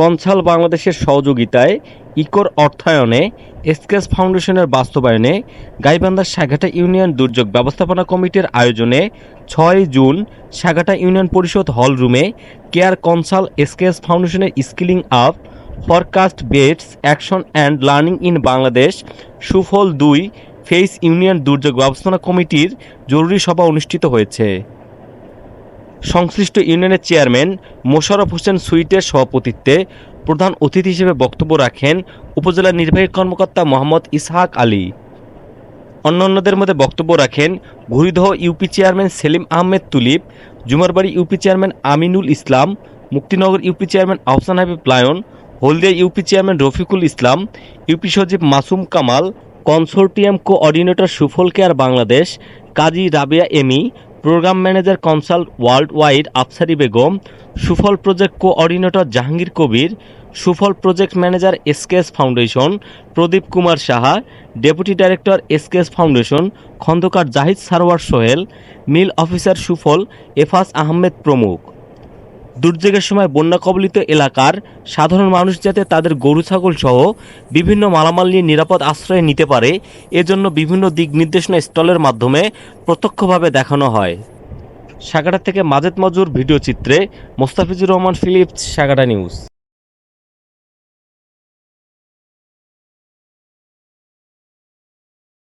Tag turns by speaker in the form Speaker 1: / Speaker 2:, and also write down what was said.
Speaker 1: Consul বাংলাদেশের সহযোগিতায় ইকোর অর্থায়নে এসকেএস ফাউন্ডেশনের বাস্তবায়নে গাইবান্ধা সাগাটা ইউনিয়ন দুর্যোগ ব্যবস্থাপনা কমিটির আয়োজনে ছয় জুন সাগাটা ইউনিয়ন পরিষদ হল রুমে কেয়ার কনসাল এসকেএস ফাউন্ডেশনের skilling up, forecast bets action and learning in Bangladesh, Sufal দুই ফেস ইউনিয়ন দুর্যোগ ব্যবস্থাপনা কমিটির জরুরি সভা অনুষ্ঠিত হয়েছে। সংশ্লিষ্ট ইউনিয়নের চেয়ারম্যান মোশাররফ হোসেন সুইটের সভাপতিত্বে প্রধান অতিথি হিসেবে বক্তব্য রাখেন উপজেলা নির্বাহী কর্মকর্তা মোহাম্মদ ইসহাক আলী। অন্যান্যদের মধ্যে বক্তব্য রাখেন Ghuridah UP chairman Selim Ahmed Tulip Jumarbari UP chairman Aminul Islam, Muktinagar UP chairman Ahsan Habib lion, Haldia UP chairman Rafiqul Islam, UP সচিব Masum Kamal, consortium coordinator Sufal CARE Bangladesh, Kazi Rabeya Emi programme manager Concern Worldwide Afsari Begum Sufal project coordinator Jahangir Kabir Sufal project manager SKS foundation Pradip Kumar Saha deputy director SKS foundation Khandakar Zahid Sarwar Sohel MEAL officer Sufal এফাস Ahmed প্রমুখ দুর্যোগের সময় বন্যা কবলিত এলাকার সাধারণ মানুষ যাতে তাদের গরু, ছাগল সহ বিভিন্ন মালামাল নিয়ে নিরাপদ আশ্রয় নিতে পারে, এজন্য বিভিন্ন দিক নির্দেশনা স্টলের মাধ্যমে প্রত্যক্ষভাবে দেখানো হয়। সাগাটা থেকে মাজেদ মজুর ভিডিও চিত্রে মোস্তাফিজুর রহমান, ফিলিপস, সাগাটা নিউজ।